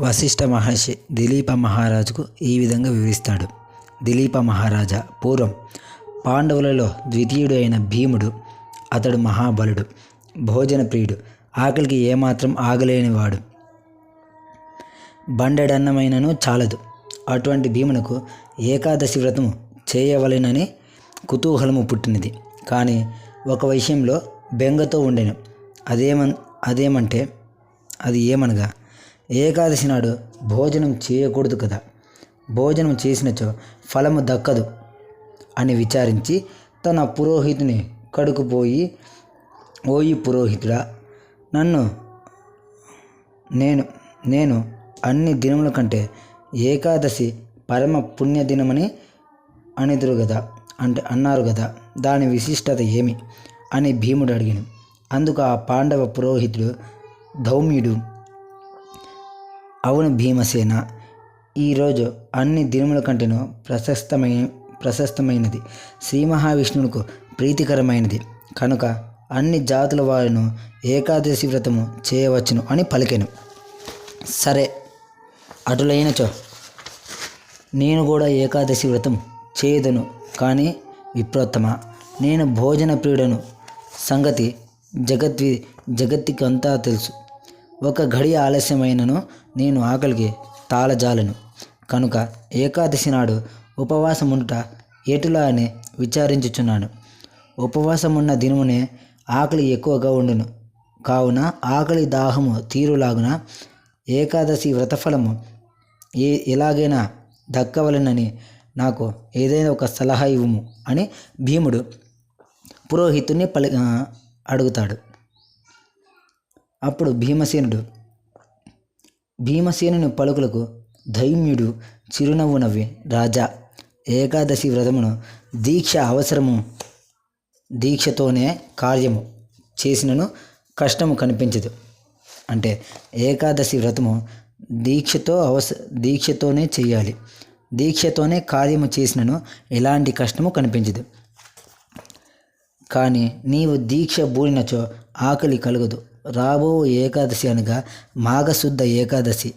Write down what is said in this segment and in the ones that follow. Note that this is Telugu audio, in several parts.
వశిష్ఠ మహర్షి దిలీప మహారాజుకు ఈ విధంగా వివరిస్తాడు. దిలీప మహారాజా పూర్వం పాండవులలో ద్వితీయుడు అయిన భీముడు అతడు మహాబలుడు భోజన ప్రియుడు ఆకలికి ఏమాత్రం ఆగలేనివాడు. బండెడన్నమైనను చాలదు. అటువంటి భీమునకు ఏకాదశి వ్రతము చేయవలెనని కుతూహలము పుట్టినది. కానీ ఒక విషయంలో బెంగతో ఉండెను. అదేమన్ అదేమంటే అది ఏమనగా ఏకాదశి నాడు భోజనం చేయకూడదు కదా. భోజనం చేసినచో ఫలము దక్కదు అని విచారించి తన పురోహితుని కడుకుపోయి ఓయి పురోహితుడా నన్ను నేను నేను అన్ని దినముల కంటే ఏకాదశి పరమ పుణ్యదినమని అనిదురు కదా అంటే అన్నారు కదా దాని విశిష్టత ఏమి? అని భీముడు అడిగాను అందుకు ఆ పాండవ పురోహితుడు ధౌమ్యుడు అవును భీమసేన ఈరోజు అన్ని దినముల కంటేనూ ప్రశస్తమైన ప్రశస్తమైనది. శ్రీ మహావిష్ణువుకు ప్రీతికరమైనది. కనుక అన్ని జాతుల వారిను ఏకాదశి వ్రతము చేయవచ్చును అని పలికెను. సరే అటులైనచో నేను కూడా ఏకాదశి వ్రతం చేయదును కానీ విప్రోత్తమ నేను భోజన ప్రియుడను. సంగతి జగద్వి జగత్తుకి అంతా తెలుసు. ఒక ఘడి ఆలస్యమైనను నేను ఆకలికి తాళజాలను. కనుక ఏకాదశి నాడు ఉపవాసముండుట ఎటులా అని విచారించుచున్నాను. ఉపవాసమున్న దినమునే ఆకలి ఎక్కువగా ఉండును. కావున ఆకలి దాహము తీరులాగున ఏకాదశి వ్రతఫలము ఏ ఎలాగైనా దక్కవలనని నాకు ఏదైనా ఒక సలహా ఇవ్వము అని భీముడు పురోహితుని పలి అడుగుతాడు. అప్పుడు భీమసేనుడు భీమసేనుని పలుకులకు దైమ్యుడు చిరునవ్వు నవ్వి రాజా ఏకాదశి వ్రతమును దీక్ష అవసరము. దీక్షతోనే కార్యము చేసినను కష్టము కనిపించదు. అంటే ఏకాదశి వ్రతము దీక్షతో అవస దీక్షతోనే చేయాలి. దీక్షతోనే కార్యము చేసినను ఎలాంటి కష్టము కనిపించదు. కానీ నీవు దీక్ష బూడినచో ఆకలి కలుగదు. రాబో ఏకాదశి అనగా మాఘశుద్ధ ఏకాదశి.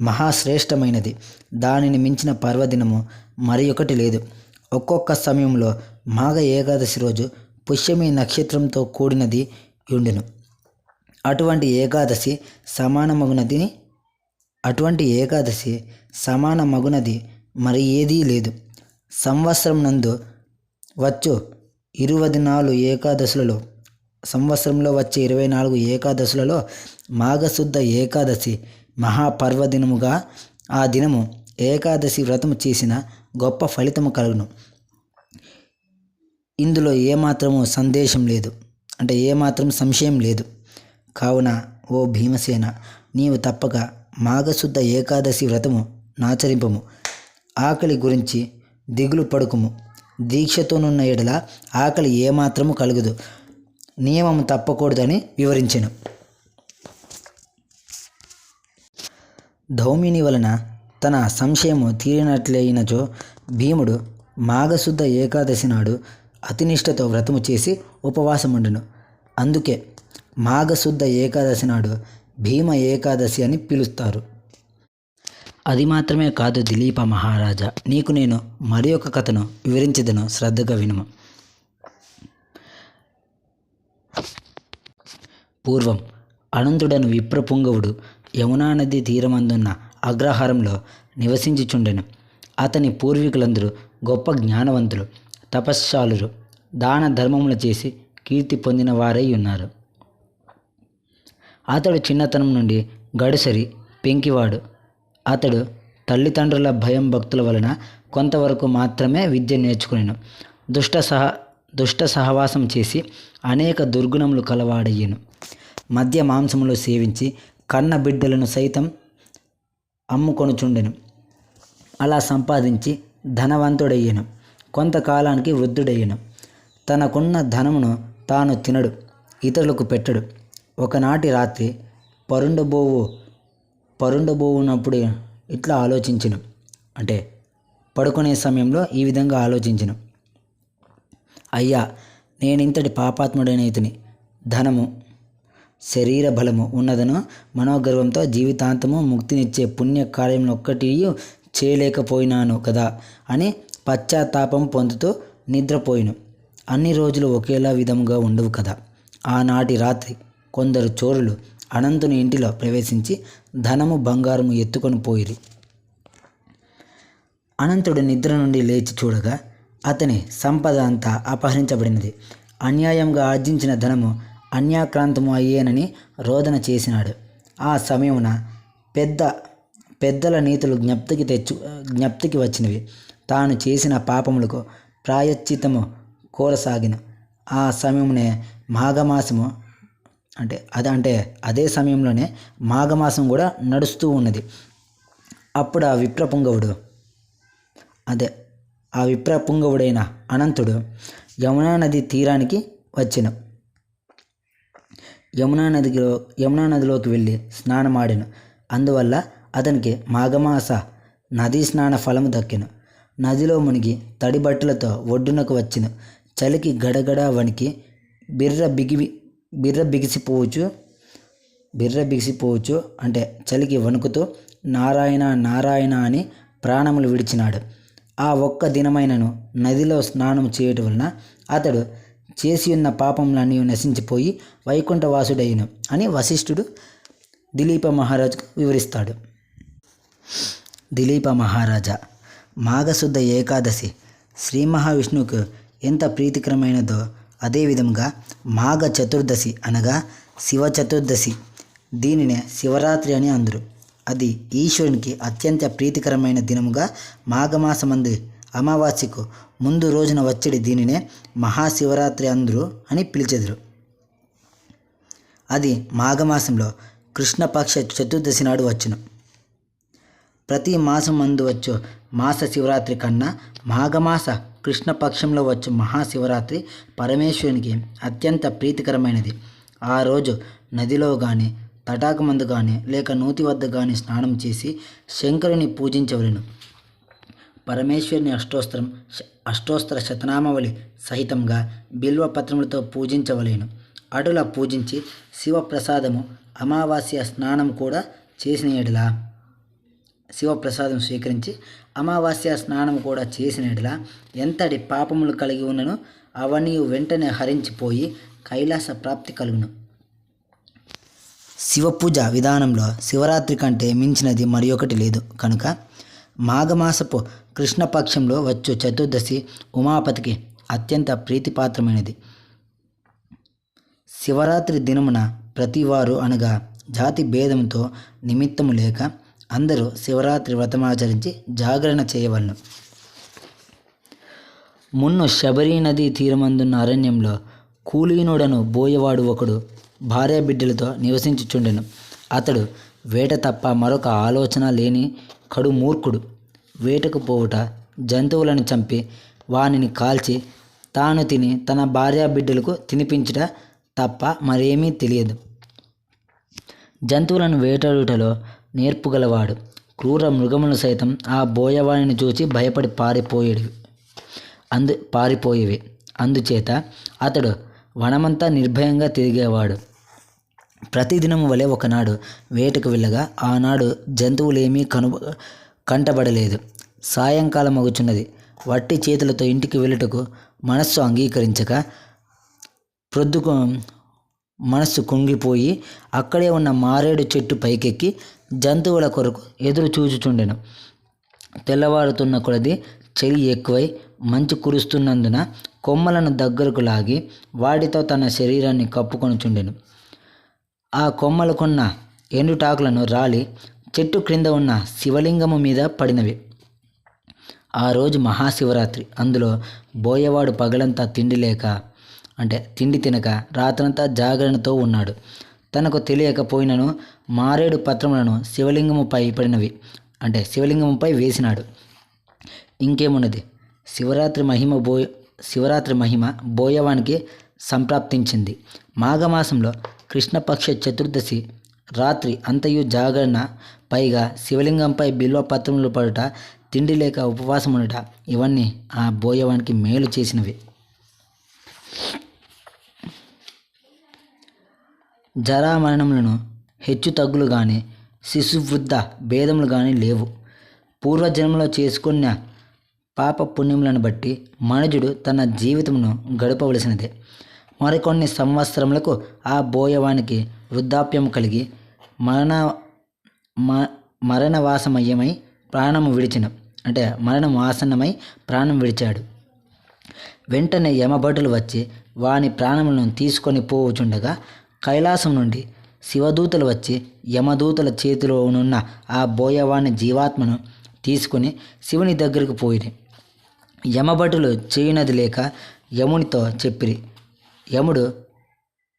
మహాశ్రేష్టమైనది. దానిని మించిన పర్వదినము మరి ఒకటి లేదు. ఒక్కొక్క సమయంలో మాఘ ఏకాదశి రోజు పుష్యమి నక్షత్రంతో కూడినది యుండెను. అటువంటి ఏకాదశి సమానమగునది అటువంటి ఏకాదశి సమాన మగునది మరి ఏదీ లేదు. సంవత్సరం నందు వచ్చు ఇరువది నాలుగు ఏకాదశులలో సంవత్సరంలో వచ్చే ఇరవై నాలుగు ఏకాదశులలో మాఘశుద్ధ ఏకాదశి మహాపర్వదినముగా ఆ దినము ఏకాదశి వ్రతము చేసిన గొప్ప ఫలితము కలుగును. ఇందులో ఏమాత్రము సందేశం లేదు. అంటే ఏమాత్రం సంశయం లేదు. కావున ఓ భీమసేన నీవు తప్పక మాఘశుద్ధ ఏకాదశి వ్రతము నాచరింపము. ఆకలి గురించి దిగులు పడుకుము. దీక్షతోనున్న ఎడల ఆకలి ఏమాత్రము కలుగదు. నియమం తప్పకూడదని వివరించెను. ధౌమిని వలన తన సంశయము తీరినట్లయినచో భీముడు మాఘశుద్ధ ఏకాదశి నాడు అతినిష్టతో వ్రతము చేసి ఉపవాసముండును. అందుకే మాఘశుద్ధ ఏకాదశి నాడు భీమ ఏకాదశి అని పిలుస్తారు. అది మాత్రమే కాదు దిలీప మహారాజా నీకు నేను మరి ఒక కథను వివరించదను శ్రద్ధగా వినుము. పూర్వం అనంతుడను విప్రపుంగవుడు యమునా నది తీరమందున్న అగ్రహారంలో నివసించుచుండెను. అతని పూర్వీకులందరూ గొప్ప జ్ఞానవంతులు తపశ్శాలురు దాన ధర్మములు చేసి కీర్తి పొందిన వారై ఉన్నారు. అతడు చిన్నతనం నుండి గడుసరి పెంకివాడు. అతడు తల్లిదండ్రుల భయం భక్తుల వలన కొంతవరకు మాత్రమే విద్య నేర్చుకునేను. దుష్ట సహ దుష్ట సహవాసం చేసి అనేక దుర్గుణములు కలవాడయ్యను. మద్య మాంసములు సేవించి కన్న బిడ్డలను సైతం అమ్ముకొనుచుండెను. అలా సంపాదించి ధనవంతుడయ్యను. కొంతకాలానికి వృద్ధుడయ్యను. తనకున్న ధనమును తాను తినడు ఇతరులకు పెట్టడు. ఒకనాటి రాత్రి పరుండబోవు పరుండబోవునప్పుడు ఇట్లా ఆలోచించను. అంటే పడుకునే సమయంలో ఈ విధంగా ఆలోచించను. అయ్యా నేనింతటి పాపాత్ముడైనైతిని ధనము శరీర బలము ఉన్నదను మనోగర్వంతో జీవితాంతము ముక్తినిచ్చే పుణ్య కార్యంలో ఒక్కటి చేయలేకపోయినాను కదా అని పశ్చాత్తాపం పొందుతూ నిద్రపోయిను. అన్ని రోజులు ఒకేలా విధముగా ఉండవు కదా. ఆనాటి రాత్రి కొందరు చోరులు అనంతుని ఇంటిలో ప్రవేశించి ధనము బంగారము ఎత్తుకొని పోయిరి. అనంతుడు నిద్ర నుండి లేచి చూడగా అతని సంపద అంతా అపహరించబడినది. అన్యాయంగా ఆర్జించిన ధనము అన్యాక్రాంతము అయ్యేనని రోదన చేసినాడు. ఆ సమయమున పెద్ద పెద్దల నీతులు జ్ఞప్తికి తెచ్చు జ్ఞప్తికి వచ్చినవి. తాను చేసిన పాపములకు ప్రాయశ్చితము కోరసాగిన. ఆ సమయమునే మాఘమాసము అంటే అదంటే అంటే అదే సమయంలోనే మాఘమాసం కూడా నడుస్తూ ఉన్నది. అప్పుడు ఆ విప్రపుంగవుడు అదే ఆ విప్రపుంగవుడైన అనంతుడు యమునా నది తీరానికి వచ్చిన. యమునా నదిలో యమునా నదిలోకి వెళ్ళి స్నానమాడాను. అందువల్ల అతనికి మాఘమాస నదీ స్నాన ఫలము దక్కెను. నదిలో మునిగి తడి బట్టలతో ఒడ్డునకు వచ్చిన. చలికి గడగడ వణికి బిర్ర బిగి బిర్ర బిగిసిపోవచ్చు బిర్ర బిగిసిపోవచ్చు అంటే చలికి వణుకుతూ నారాయణ నారాయణ అని ప్రాణములు విడిచినాడు. ఆ ఒక్క దినమైనను నదిలో స్నానం చేయటం వలన అతడు చేసి ఉన్న పాపములన్నీ నశించిపోయి వైకుంఠవాసుడయ్యను అని వశిష్ఠుడు దిలీప మహారాజుకు వివరిస్తాడు. దిలీప మహారాజా మాఘశుద్ధ ఏకాదశి శ్రీ మహావిష్ణువుకు ఎంత ప్రీతికరమైనదో అదేవిధంగా మాఘ చతుర్దశి అనగా శివ చతుర్దశి. దీనినే శివరాత్రి అని అందరు. అది ఈశ్వరునికి అత్యంత ప్రీతికరమైన దినముగా మాఘమాసమందు అమావాస్యకు ముందు రోజున వచ్చడి దీనినే మహాశివరాత్రి అందరు అని పిలిచెదరు. అది మాఘమాసంలో కృష్ణపక్ష చతుర్దశి నాడు వచ్చును. ప్రతి మాసం మందు వచ్చు మాస శివరాత్రి కన్నా మాఘమాస కృష్ణపక్షంలో వచ్చు మహాశివరాత్రి పరమేశ్వరునికి అత్యంత ప్రీతికరమైనది. ఆ రోజు నదిలో కానీ తటాకమందు కానీ లేక నూతి వద్ద కానీ స్నానం చేసి శంకరుని పూజించవలను. పరమేశ్వరుని అష్టోస్త్రం అష్టోస్త్ర శతనామావళి సహితంగా బిల్వపత్రములతో పూజించవలేను. అటులా పూజించి శివప్రసాదము అమావాస్య స్నానం కూడా చేసిన ఎడల శివప్రసాదం స్వీకరించి అమావాస్య స్నానం కూడా చేసిన ఎడల ఎంతటి పాపములు కలిగి ఉన్నను అవన్నీ వెంటనే హరించిపోయి కైలాస ప్రాప్తి కలుగును. శివపూజ విధానంలో శివరాత్రి కంటే మించినది మరి ఒకటి లేదు. కనుక మాఘమాసపు కృష్ణపక్షంలో వచ్చు చతుర్దశి ఉమాపతికి అత్యంత ప్రీతిపాత్రమైనది. శివరాత్రి దినమున ప్రతివారు అనగా జాతి భేదంతో నిమిత్తము లేక అందరూ శివరాత్రి వ్రతమాచరించి జాగరణ చేయవలను. మున్ను శబరీ నది తీరమందున్న అరణ్యంలో కూలీనుడను బోయవాడు ఒకడు భార్య బిడ్డలతో నివసించుచుండెను. అతడు వేట తప్ప మరొక ఆలోచన లేని కడు మూర్ఖుడు. వేటకు పోవుట జంతువులను చంపి వానిని కాల్చి తాను తిని తన భార్య బిడ్డలకు తినిపించుట తప్ప మరేమీ తెలియదు. జంతువులను వేటాడుటలో నేర్పుగలవాడు క్రూర మృగములు సైతం ఆ బోయవాణిని చూచి భయపడి పారిపోయేవి అందు పారిపోయేవి. అందుచేత అతడు వనమంతా నిర్భయంగా తిరిగేవాడు. ప్రతిదినం వలె ఒకనాడు వేటకు వెళ్ళగా ఆనాడు జంతువులేమీ కను కంటబడలేదు. సాయంకాలం అగుచున్నది వట్టి చేతులతో ఇంటికి వెళ్ళుటకు మనస్సు అంగీకరించక ప్రొద్దుకు మనస్సు కుంగిపోయి అక్కడే ఉన్న మారేడు చెట్టు పైకెక్కి జంతువుల కొరకు ఎదురు చూచుచుండెను. తెల్లవారుతున్న కొలది చలి ఎక్కువై మంచు కురుస్తున్నందున కొమ్మలను దగ్గరకు లాగి వాటితో తన శరీరాన్ని కప్పుకొనుచుండెను. ఆ కొమ్మలకున్న ఎండుటాకులను రాలి చెట్టు క్రింద ఉన్న శివలింగము మీద పడినవి. ఆ రోజు మహాశివరాత్రి. అందులో బోయవాడు పగలంతా తిండి లేక అంటే తిండి తినక రాత్రంతా జాగరణతో ఉన్నాడు. తనకు తెలియకపోయినను మారేడు పత్రములను శివలింగముపై పడినవి అంటే శివలింగముపై వేసినాడు. ఇంకేమున్నది? శివరాత్రి మహిమ బోయ శివరాత్రి మహిమ బోయవానికి సంప్రాప్తించింది. మాఘమాసంలో కృష్ణపక్ష చతుర్దశి రాత్రి అంతయు జాగరణ. పైగా శివలింగంపై బిల్వపత్రములు పడుట తిండి లేక ఉపవాసం ఉండట ఇవన్నీ ఆ బోయవానికి మేలు చేసినవి. జరామరణములను హెచ్చు తగ్గులు కానీ శిశువృద్ధ భేదములు కానీ లేవు. పూర్వజన్మలో చేసుకున్న పాప పుణ్యములను బట్టి మనుజుడు తన జీవితమును గడపవలసినదే. మరికొన్ని సంవత్సరములకు ఆ బోయవానికి వృద్ధాప్యం కలిగి మరణ మ మరణవాసమయ్యమై ప్రాణము విడిచిన. అంటే మరణం ఆసన్నమై ప్రాణం విడిచాడు. వెంటనే యమభటులు వచ్చి వాని ప్రాణములను తీసుకొని పోవుచుండగా కైలాసం నుండి శివదూతలు వచ్చి యమదూతల చేతిలో ఉన్న ఆ బోయవాని జీవాత్మను తీసుకొని శివుని దగ్గరకు పోయిరి. యమభటులు చేయునది లేక యమునితో చెప్పిరి. యముడు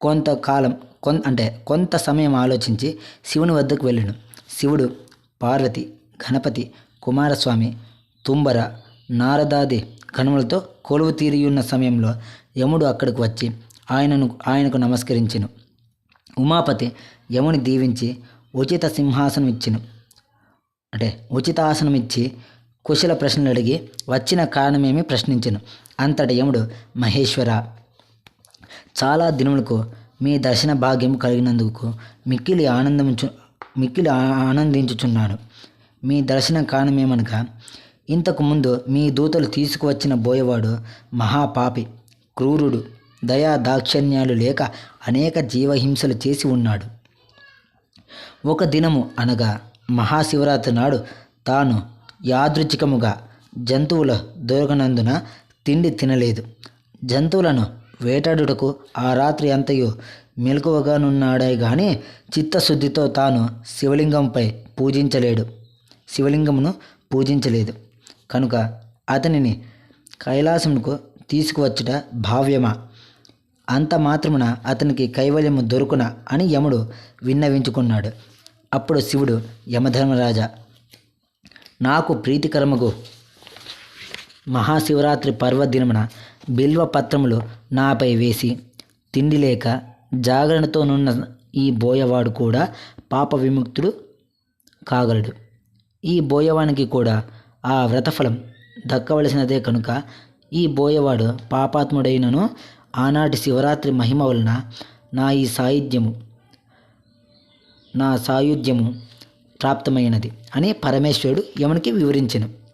కొంతకాలం కొన్ అంటే కొంత సమయం ఆలోచించి శివుని వద్దకు వెళ్ళాను. శివుడు పార్వతి గణపతి కుమారస్వామి తుంబర నారదాది గణములతో కొలువు తీరియున్న సమయంలో యముడు అక్కడికి వచ్చి ఆయనను ఆయనకు నమస్కరించెను. ఉమాపతి యముని దీవించి ఉచిత సింహాసనం ఇచ్చెను అంటే ఉచితాసనం ఇచ్చి కుశల ప్రశ్నలు అడిగి వచ్చిన కారణమేమి ప్రశ్నించను. అంతట యముడు మహేశ్వర చాలా దినములకు మీ దర్శన భాగ్యం కలిగినందుకు మిక్కిలి ఆనందించు మిక్కిలి ఆనందించుచున్నాను. మీ దర్శన కారణమేమనగా ఇంతకు ముందు మీ దూతలు తీసుకువచ్చిన బోయవాడు మహాపాపి క్రూరుడు దయా దాక్షిణ్యాలు లేక అనేక జీవహింసలు చేసి ఉన్నాడు. ఒక దినము అనగా మహాశివరాత్రి నాడు తాను యాదృచ్ఛికముగా జంతువుల దొరకనందున తిండి తినలేదు. జంతువులను వేటాడుటకు ఆ రాత్రి అంతయు మెలకువగానున్నాడే గాని చిత్తశుద్ధితో తాను శివలింగంపై పూజించలేడు. శివలింగమును పూజించలేదు. కనుక అతనిని కైలాసముకు తీసుకువచ్చుట భావ్యమా? అంత మాత్రమున అతనికి కైవల్యము దొరుకున అని యముడు విన్నవించుకున్నాడు. అప్పుడు శివుడు యమధర్మరాజా నాకు ప్రీతికరముగు మహాశివరాత్రి పర్వదినమున బిల్వపత్రములు నాపై వేసి తిండి లేక జాగరణతోనున్న ఈ బోయవాడు కూడా పాప విముక్తుడు కాగలడు. ఈ బోయవానికి కూడా ఆ వ్రతఫలం దక్కవలసినదే కనుక ఈ బోయవాడు పాపాత్ముడైనను ఆనాటి శివరాత్రి మహిమ వలన నా ఈ సాయుధ్యము నా సాయుధ్యము ప్రాప్తమైనది అని పరమేశ్వరుడు యమునికి వివరించను.